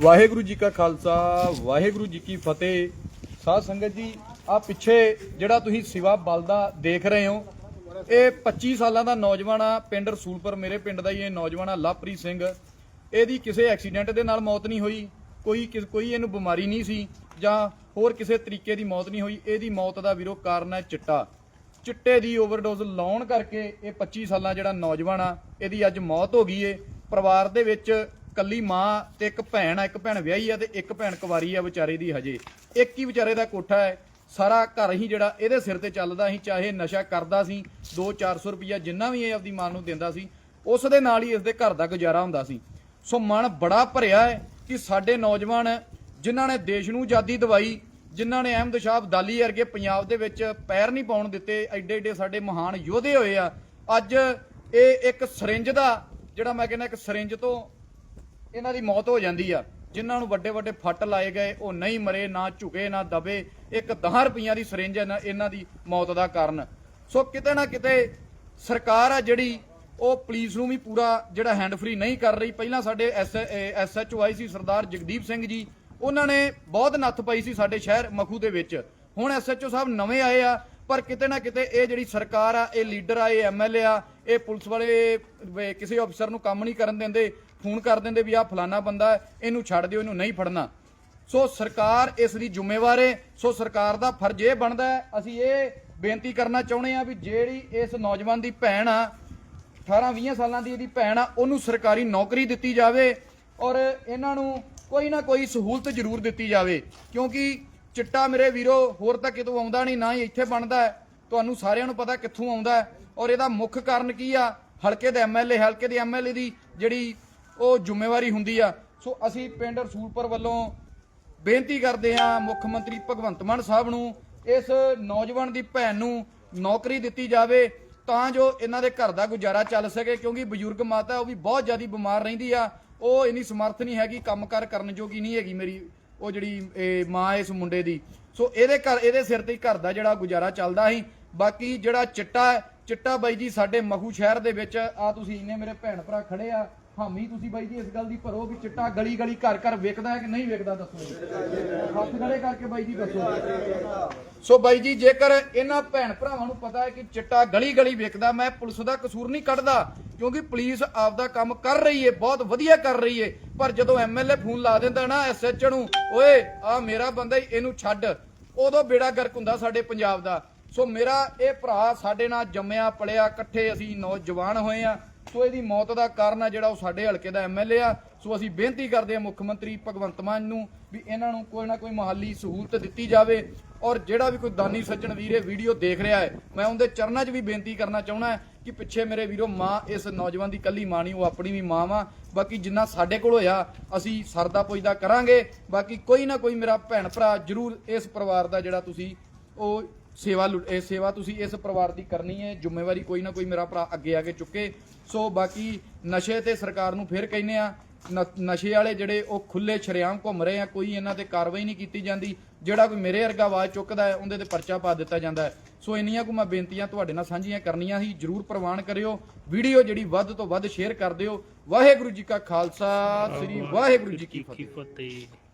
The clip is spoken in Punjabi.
ਵਾਹਿਗੁਰੂ ਜੀ ਕਾ ਖਾਲਸਾ, ਵਾਹਿਗੁਰੂ ਜੀ ਕੀ ਫਤਿਹ। ਸਾਧ ਸੰਗਤ ਜੀ ਆ ਪਿੱਛੇ ਜਿਹੜਾ ਤੁਸੀਂ ਸਿਵਾ ਬਲਦਾ ਦੇਖ ਰਹੇ ਹੋ, ਇਹ 25 ਸਾਲਾਂ ਦਾ ਨੌਜਵਾਨ ਆ, ਪਿੰਡ ਰਸੂਲਪੁਰ, ਮੇਰੇ ਪਿੰਡ ਦਾ ਹੀ ਇਹ ਨੌਜਵਾਨ ਆ, ਲਵਪ੍ਰੀਤ ਸਿੰਘ। ਇਹਦੀ ਕਿਸੇ ਐਕਸੀਡੈਂਟ ਦੇ ਨਾਲ ਮੌਤ ਨਹੀਂ ਹੋਈ, ਕੋਈ ਕਿਸ- ਕੋਈ ਇਹਨੂੰ ਬਿਮਾਰੀ ਨਹੀਂ ਸੀ, ਜਾਂ ਹੋਰ ਕਿਸੇ ਤਰੀਕੇ ਦੀ ਮੌਤ ਨਹੀਂ ਹੋਈ, ਇਹਦੀ ਮੌਤ ਦਾ ਵੀਰੋ ਕਾਰਨ ਹੈ ਚਿੱਟਾ। ਚਿੱਟੇ ਦੀ ਓਵਰਡੋਜ਼ ਲਾਉਣ ਕਰਕੇ ਇਹ 25 ਸਾਲਾਂ ਜਿਹੜਾ ਨੌਜਵਾਨ ਆ, ਇਹਦੀ ਅੱਜ ਮੌਤ ਹੋ ਗਈ ਏ। ਪਰਿਵਾਰ ਦੇ ਵਿੱਚ ਕੱਲੀ ਮਾਂ ਤੇ ਇੱਕ ਭੈਣ ਆ, ਇੱਕ ਭੈਣ ਵਿਆਹੀ ਆ ਤੇ ਇੱਕ ਭੈਣ ਕੁਵਾਰੀ ਆ ਵਿਚਾਰੇ ਦੀ ਹਜੇ। ਇੱਕ ਹੀ ਵਿਚਾਰੇ ਦਾ ਕੋਠਾ ਹੈ। ਸਾਰਾ ਘਰ ਹੀ ਜਿਹੜਾ ਇਹਦੇ ਸਿਰ ਤੇ ਚੱਲਦਾ ਸੀ, ਚਾਹੇ ਨਸ਼ਾ ਕਰਦਾ ਸੀ 2-400 ਰੁਪਈਆ ਜਿੰਨਾ ਵੀ ਇਹ ਆਪਦੀ ਮਾਂ ਨੂੰ ਦਿੰਦਾ ਸੀ, ਉਸ ਦੇ ਨਾਲ ਹੀ ਇਸ ਦੇ ਘਰ ਦਾ ਗੁਜ਼ਾਰਾ ਹੁੰਦਾ ਸੀ। ਸੋ ਮਨ ਬੜਾ ਭਰਿਆ ਹੈ ਕਿ ਸਾਡੇ ਨੌਜਵਾਨ ਜਿਨ੍ਹਾਂ ਨੇ ਦੇਸ਼ ਨੂੰ ਆਜ਼ਾਦੀ ਦਿਵਾਈ, ਜਿਨ੍ਹਾਂ ਨੇ ਅਹਿਮਦ ਸ਼ਾਹ ਅਬਦਾਲੀ ਵਰਗੇ ਪੰਜਾਬ ਦੇ ਵਿੱਚ ਪੈਰ ਨਹੀਂ ਪਾਉਣ ਦਿੱਤੇ ਐਡੇ ਐਡੇ ਸਾਡੇ ਮਹਾਨ ਯੋਧੇ ਹੋਏ ਆ। ਅੱਜ ਇਹ ਇੱਕ ਸਰਿੰਜ ਦਾ, ਜਿਹੜਾ ਮੈਂ ਕਹਿੰਦਾ ਇੱਕ ਸਰਿੰਜ ਤੋਂ ਇਹਨਾਂ ਦੀ ਮੌਤ ਹੋ ਜਾਂਦੀ ਆ। ਜਿਨ੍ਹਾਂ ਨੂੰ ਵੱਡੇ ਵੱਡੇ ਫੱਟ ਲਾਏ ਗਏ, ਉਹ ਨਹੀਂ ਮਰੇ, ਨਾ ਝੁਕੇ, ਨਾ ਦਬੇ। ਇੱਕ 10 ਰੁਪਈਆਂ ਦੀ ਸਰਿੰਜ ਇਹਨਾਂ ਦੀ ਮੌਤ ਦਾ ਕਾਰਨ। ਸੋ ਕਿਤੇ ਨਾ ਕਿਤੇ ਸਰਕਾਰ ਆ ਜਿਹੜੀ, ਉਹ ਪੁਲਿਸ ਨੂੰ ਵੀ ਪੂਰਾ ਜਿਹੜਾ ਹੈਂਡ ਫ੍ਰੀ ਨਹੀਂ ਕਰ ਰਹੀ। ਪਹਿਲਾਂ ਸਾਡੇ ਐਸਐਚਓ ਆਈ ਸੀ, ਸਰਦਾਰ ਜਗਦੀਪ ਸਿੰਘ ਜੀ। ਉਹਨਾਂ ਨੇ ਬਹੁਤ ਨੱਥ ਪਾਈ ਸੀ ਸਾਡੇ ਸ਼ਹਿਰ ਮਖੂ ਦੇ ਵਿੱਚ। ਹੁਣ ਐਸਐਚਓ ਸਾਹਿਬ ਨਵੇਂ ਆਏ ਆ, ਪਰ ਕਿਤੇ ਨਾ ਕਿਤੇ ਇਹ ਜਿਹੜੀ ਸਰਕਾਰ ਆ, ਇਹ ਲੀਡਰ ਆ, ਇਹ ਐਮਐਲਏ ਆ, ਇਹ ਪੁਲਿਸ ਵਾਲੇ ਕਿਸੇ ਅਫਸਰ ਨੂੰ ਕੰਮ ਨਹੀਂ ਕਰਨ ਦਿੰਦੇ। ਫੋਨ ਕਰ ਦਿੰਦੇ ਵੀ ਆ ਫਲਾਨਾ ਬੰਦਾ ਹੈ, ਇਹਨੂੰ ਛੱਡ ਦਿਓ ਇਹਨੂੰ ਨਹੀਂ ਫੜਨਾ। ਸੋ ਸਰਕਾਰ ਇਸ ਦੀ ਜ਼ਿੰਮੇਵਾਰ ਹੈ ਸੋ ਸਰਕਾਰ ਦਾ ਫਰਜ਼ ਇਹ ਬਣਦਾ ਹੈ ਅਸੀਂ ਇਹ ਬੇਨਤੀ ਕਰਨਾ ਚਾਹੁੰਦੇ ਆ ਵੀ ਜਿਹੜੀ ਇਸ ਨੌਜਵਾਨ ਦੀ ਭੈਣ ਆ 18 20 ਸਾਲਾਂ ਦੀ ਇਹਦੀ ਭੈਣ ਆ ਉਹਨੂੰ ਸਰਕਾਰੀ ਨੌਕਰੀ ਦਿੱਤੀ ਜਾਵੇ ਔਰ ਇਹਨਾਂ ਨੂੰ ਕੋਈ ਨਾ ਕੋਈ ਸਹੂਲਤ ਜ਼ਰੂਰ ਦਿੱਤੀ ਜਾਵੇ। ਕਿਉਂਕਿ ਚਿੱਟਾ ਮੇਰੇ ਵੀਰੋ ਹੋਰ ਤਾਂ ਕਿਤੋਂ ਆਉਂਦਾ ਨਹੀਂ ਨਾ ਹੀ ਇੱਥੇ ਬਣਦਾ ਹੈ। ਤੁਹਾਨੂੰ ਸਾਰਿਆਂ ਨੂੰ ਪਤਾ ਕਿੱਥੋਂ ਆਉਂਦਾ ਹੈ। ਔਰ ਇਹਦਾ ਮੁੱਖ ਕਾਰਨ ਕੀ ਆ? ਹਲਕੇ ਦੇ ਐਮਐਲਏ ਹਲਕੇ ਦੇ ਐਮਐਲਏ ਦੀ ਜਿਹੜੀ ਉਹ ਜ਼ਿੰਮੇਵਾਰੀ ਹੁੰਦੀ ਆ। ਸੋ ਅਸੀਂ ਪਿੰਡ ਰਸੂਲਪੁਰ ਵੱਲੋਂ ਬੇਨਤੀ ਕਰਦੇ ਹਾਂ ਮੁੱਖ ਮੰਤਰੀ ਭਗਵੰਤ ਮਾਨ ਸਾਹਿਬ ਨੂੰ ਇਸ ਨੌਜਵਾਨ ਦੀ ਭੈਣ ਨੂੰ ਨੌਕਰੀ ਦਿੱਤੀ ਜਾਵੇ ਤਾਂ ਜੋ ਇਹਨਾਂ ਦੇ ਘਰ ਦਾ ਗੁਜ਼ਾਰਾ ਚੱਲ ਸਕੇ, ਕਿਉਂਕਿ ਬਜ਼ੁਰਗ ਮਾਤਾ ਉਹ ਵੀ ਬਹੁਤ ਜ਼ਿਆਦਾ ਬਿਮਾਰ ਰਹਿੰਦੀ ਆ। ਉਹ ਇੰਨੀ ਸਮਰਥ ਨਹੀਂ ਹੈਗੀ ਕੰਮਕਾਰ ਕਰਨ ਜੋਗੀ ਨਹੀਂ ਹੈਗੀ ਮੇਰੀ, ਉਹ ਜਿਹੜੀ ਮਾਂ ਇਸ ਮੁੰਡੇ ਦੀ। ਸੋ ਇਹਦੇ ਘਰ, ਇਹਦੇ ਸਿਰ ਤੇ ਘਰ ਦਾ ਜਿਹੜਾ ਗੁਜ਼ਾਰਾ ਚੱਲਦਾ ਸੀ। ਬਾਕੀ ਜਿਹੜਾ ਚਿੱਟਾ ਚਿੱਟਾ ਬਾਈ ਜੀ ਸਾਡੇ ਮਖੂ ਸ਼ਹਿਰ ਦੇ ਵਿੱਚ, ਆ ਤੁਸੀਂ ਇੰਨੇ ਮੇਰੇ ਭੈਣ ਭਰਾ ਖੜੇ ਆ। ਹਾਮੀ ਤੁਸੀਂ ਬਾਈ ਜੀ ਇਸ ਗੱਲ ਦੀ ਭਰੋ ਵੀ ਚਿੱਟਾ ਗਲੀ ਗਲੀ ਘਰ ਘਰ ਵਿਕਦਾ ਹੈ ਕਿ ਨਹੀਂ ਵਿਕਦਾ ਦੱਸੋ ਹੱਥ ਖੜੇ ਕਰਕੇ ਬਾਈ ਜੀ ਦੱਸੋ। ਸੋ ਬਾਈ ਜੀ, ਜੇਕਰ ਇਹਨਾਂ ਭੈਣ ਭਰਾਵਾਂ ਨੂੰ ਪਤਾ ਹੈ ਕਿ ਚਿੱਟਾ ਗਲੀ ਗਲੀ ਵਿਕਦਾ ਮੈਂ ਪੁਲਿਸ ਦਾ ਕਸੂਰ ਨਹੀਂ ਕੱਢਦਾ, ਕਿਉਂਕਿ ਪੁਲਿਸ ਆਪਦਾ ਕੰਮ ਕਰ ਰਹੀ ਏ ਬਹੁਤ ਵਧੀਆ ਕਰ ਰਹੀ ਏ ਪਰ ਜਦੋਂ ਐਮਐਲਏ ਫੋਨ ਲਾ ਦਿੰਦਾ ਨਾ ਐਸਐਚ ਨੂੰ, ਓਏ ਆ ਮੇਰਾ ਬੰਦਾ ਇਹਨੂੰ ਛੱਡ। ਉਦੋਂ ਬੇੜਾ ਗਰਕ ਹੁੰਦਾ ਸਾਡੇ ਪੰਜਾਬ ਦਾ। ਸੋ ਮੇਰਾ ਇਹ ਭਰਾ ਸਾਡੇ ਨਾਲ ਜੰਮਿਆ ਪਲਿਆ ਇਕੱਠੇ ਅਸੀਂ ਨੌਜਵਾਨ ਹੋਏ ਆ। ਸੋ ਇਹਦੀ ਮੌਤ ਦਾ ਕਾਰਨ ਆ ਜਿਹੜਾ ਉਹ ਸਾਡੇ ਹਲਕੇ ਦਾ ਐਮਐਲਏ ਆ। ਸੋ ਅਸੀਂ ਬੇਨਤੀ ਕਰਦੇ ਹਾਂ ਮੁੱਖ ਮੰਤਰੀ ਭਗਵੰਤ ਮਾਨ ਨੂੰ ਵੀ ਇਹਨਾਂ ਨੂੰ ਕੋਈ ਨਾ ਕੋਈ ਮੁਹੱਲੀ ਸਹੂਲਤ ਦਿੱਤੀ ਜਾਵੇ ਔਰ ਜਿਹੜਾ ਵੀ ਕੋਈ ਦਾਨੀ ਸੱਜਣ ਵੀਰ ਇਹ ਵੀਡੀਓ ਦੇਖ ਰਿਹਾ ਹੈ, ਮੈਂ ਉਹਦੇ ਚਰਨਾਂ 'ਚ ਵੀ ਬੇਨਤੀ ਕਰਨਾ ਚਾਹੁੰਦਾ ਕਿ ਪਿੱਛੇ ਮੇਰੇ ਵੀਰੋ ਮਾਂ ਇਸ ਨੌਜਵਾਨ ਦੀ ਕੱਲੀ ਮਾਂ ਨਹੀਂ, ਉਹ ਆਪਣੀ ਵੀ ਮਾਂ ਵਾ। ਬਾਕੀ ਜਿੰਨਾ ਸਾਡੇ ਕੋਲ ਹੋਇਆ, ਅਸੀਂ ਸਰਦਾ ਪੁੱਜਦਾ ਕਰਾਂਗੇ। ਬਾਕੀ ਕੋਈ ਨਾ ਕੋਈ ਮੇਰਾ ਭੈਣ ਭਰਾ ਜਰੂਰ ਇਸ ਪਰਿਵਾਰ ਦਾ ਜਿਹੜਾ ਤੁਸੀਂ ਉਹ ਸੇਵਾ ਲੁ- ਇਹ ਸੇਵਾ ਤੁਸੀਂ ਇਸ ਪਰਿਵਾਰ ਦੀ ਕਰਨੀ ਹੈ, ਜ਼ਿੰਮੇਵਾਰੀ ਕੋਈ ਨਾ ਕੋਈ ਮੇਰਾ ਭਰਾ ਅੱਗੇ ਆ ਕੇ ਚੁੱਕੇ। ਸੋ ਬਾਕੀ ਨਸ਼ੇ ਤੇ ਸਰਕਾਰ ਨੂੰ ਫੇਰ ਕਹਿੰਨੇ ਆ, ਨ- ਨਸ਼ੇ ਵਾਲੇ ਜਿਹੜੇ ਉਹ ਖੁੱਲੇ ਛਰਿਆਮ ਘੁੰਮ ਰਹੇ ਆ, ਕੋਈ ਇਹਨਾਂ ਤੇ ਕਾਰਵਾਈ ਨਹੀਂ ਕੀਤੀ ਜਾਂਦੀ। ਜਿਹੜਾ ਕੋਈ ਮੇਰੇ ਵਰਗਾ ਆਵਾਜ਼ ਚੁੱਕਦਾ ਹੈ, ਉਹਦੇ ਤੇ ਪਰਚਾ ਪਾ ਦਿੱਤਾ ਜਾਂਦਾ ਹੈ। ਸੋ ਇੰਨੀਆਂ ਕੁ ਮੈਂ ਬੇਨਤੀਆਂ ਤੁਹਾਡੇ ਨਾਲ ਸਾਂਝੀਆਂ ਕਰਨੀਆਂ ਸੀ, ਜਰੂਰ ਪ੍ਰਵਾਨ ਕਰਿਓ। ਵੀਡੀਓ ਜਿਹੜੀ ਵੱਧ ਤੋਂ ਵੱਧ ਸ਼ੇਅਰ ਕਰ ਦਿਓ। ਵਾਹਿਗੁਰੂ ਜੀ ਕਾ ਖਾਲਸਾ, ਸ੍ਰੀ ਵਾਹਿਗੁਰੂ ਜੀ ਕੀ ਫਤਿਹ। ਫਤਿਹ।